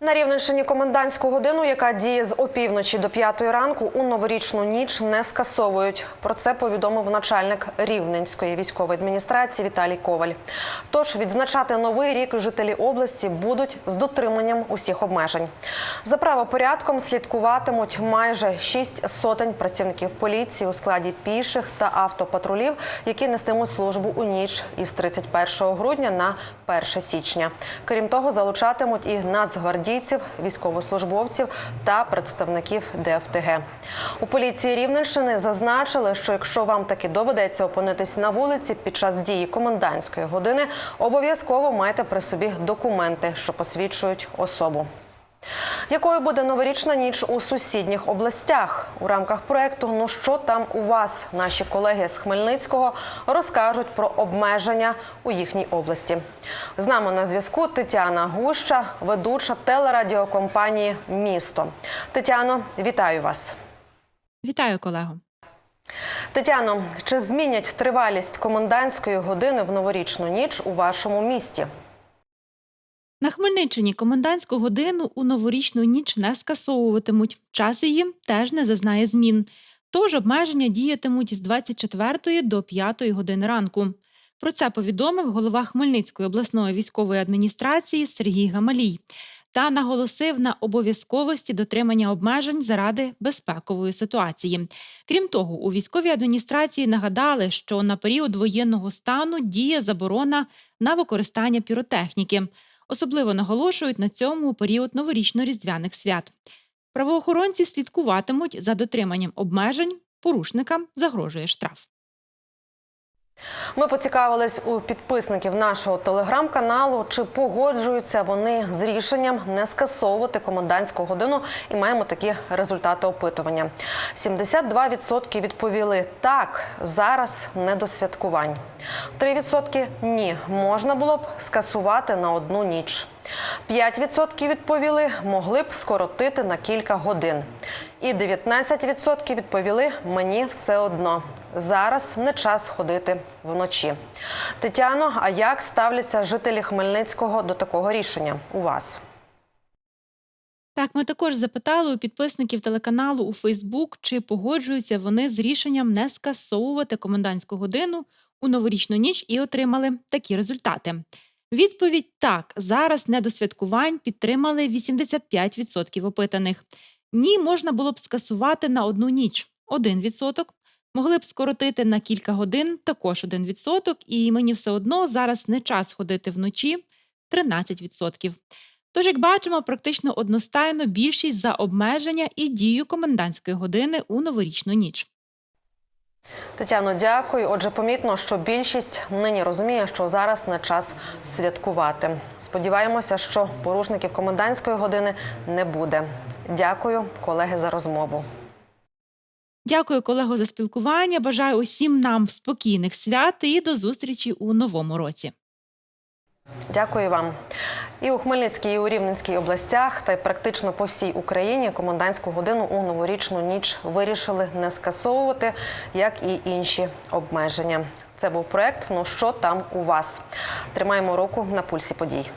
На Рівненщині комендантську годину, яка діє з опівночі до п'ятої ранку, у новорічну ніч не скасовують. Про це повідомив начальник Рівненської військової адміністрації Віталій Коваль. Тож відзначати новий рік жителі області будуть з дотриманням усіх обмежень. За правопорядком слідкуватимуть майже шість сотень працівників поліції у складі піших та автопатрулів, які нестимуть службу у ніч із 31 грудня на 1 січня. Крім того, залучатимуть і нацгвардійців, військовослужбовців та представників ДФТГ. У поліції Рівненщини зазначили, що якщо вам таки доведеться опинитись на вулиці під час дії комендантської години, обов'язково майте при собі документи, що посвідчують особу. Якою буде новорічна ніч у сусідніх областях? У рамках проекту Ну що там у вас? Наші колеги з Хмельницького розкажуть про обмеження у їхній області. З нами на зв'язку Тетяна Гуща, ведуча телерадіокомпанії Місто. Тетяно, вітаю вас. Вітаю, колего. Тетяно, чи змінять тривалість комендантської години в новорічну ніч у вашому місті? На Хмельниччині комендантську годину у новорічну ніч не скасовуватимуть. Час її теж не зазнає змін. Тож обмеження діятимуть з 24 до 5 години ранку. Про це повідомив голова Хмельницької обласної військової адміністрації Сергій Гамалій та наголосив на обов'язковості дотримання обмежень заради безпекової ситуації. Крім того, у військовій адміністрації нагадали, що на період воєнного стану діє заборона на використання піротехніки. Особливо наголошують на цьому період новорічно-різдвяних свят. Правоохоронці слідкуватимуть за дотриманням обмежень. Порушникам загрожує штраф. Ми поцікавились у підписників нашого телеграм-каналу, чи погоджуються вони з рішенням не скасовувати комендантську годину, і маємо такі результати опитування. 72% відповіли так, зараз не до святкувань. 3% ні, можна було б скасувати на одну ніч. 5% відповіли, могли б скоротити на кілька годин. І 19% відповіли мені все одно. Зараз не час ходити вночі. Тетяно, а як ставляться жителі Хмельницького до такого рішення у вас? Так, ми також запитали у підписників телеканалу у Фейсбук, чи погоджуються вони з рішенням не скасовувати комендантську годину у новорічну ніч і отримали такі результати. Відповідь так, зараз не до святкувань підтримали 85% опитаних. Ні, можна було б скасувати на одну ніч 1%. Могли б скоротити на кілька годин також 1%. І мені все одно зараз не час ходити вночі 13%. Тож, як бачимо, практично одностайно більшість за обмеження і дію комендантської години у новорічну ніч. Тетяно, дякую. Отже, помітно, що більшість нині розуміє, що зараз не час святкувати. Сподіваємося, що порушників комендантської години не буде. Дякую, колеги, за розмову. Дякую, колего, за спілкування. Бажаю усім нам спокійних свят і до зустрічі у новому році. Дякую вам. І у Хмельницькій, і у Рівненській областях, та й практично по всій Україні комендантську годину у новорічну ніч вирішили не скасовувати, як і інші обмеження. Це був проект. Ну що там у вас? Тримаємо руку на пульсі подій.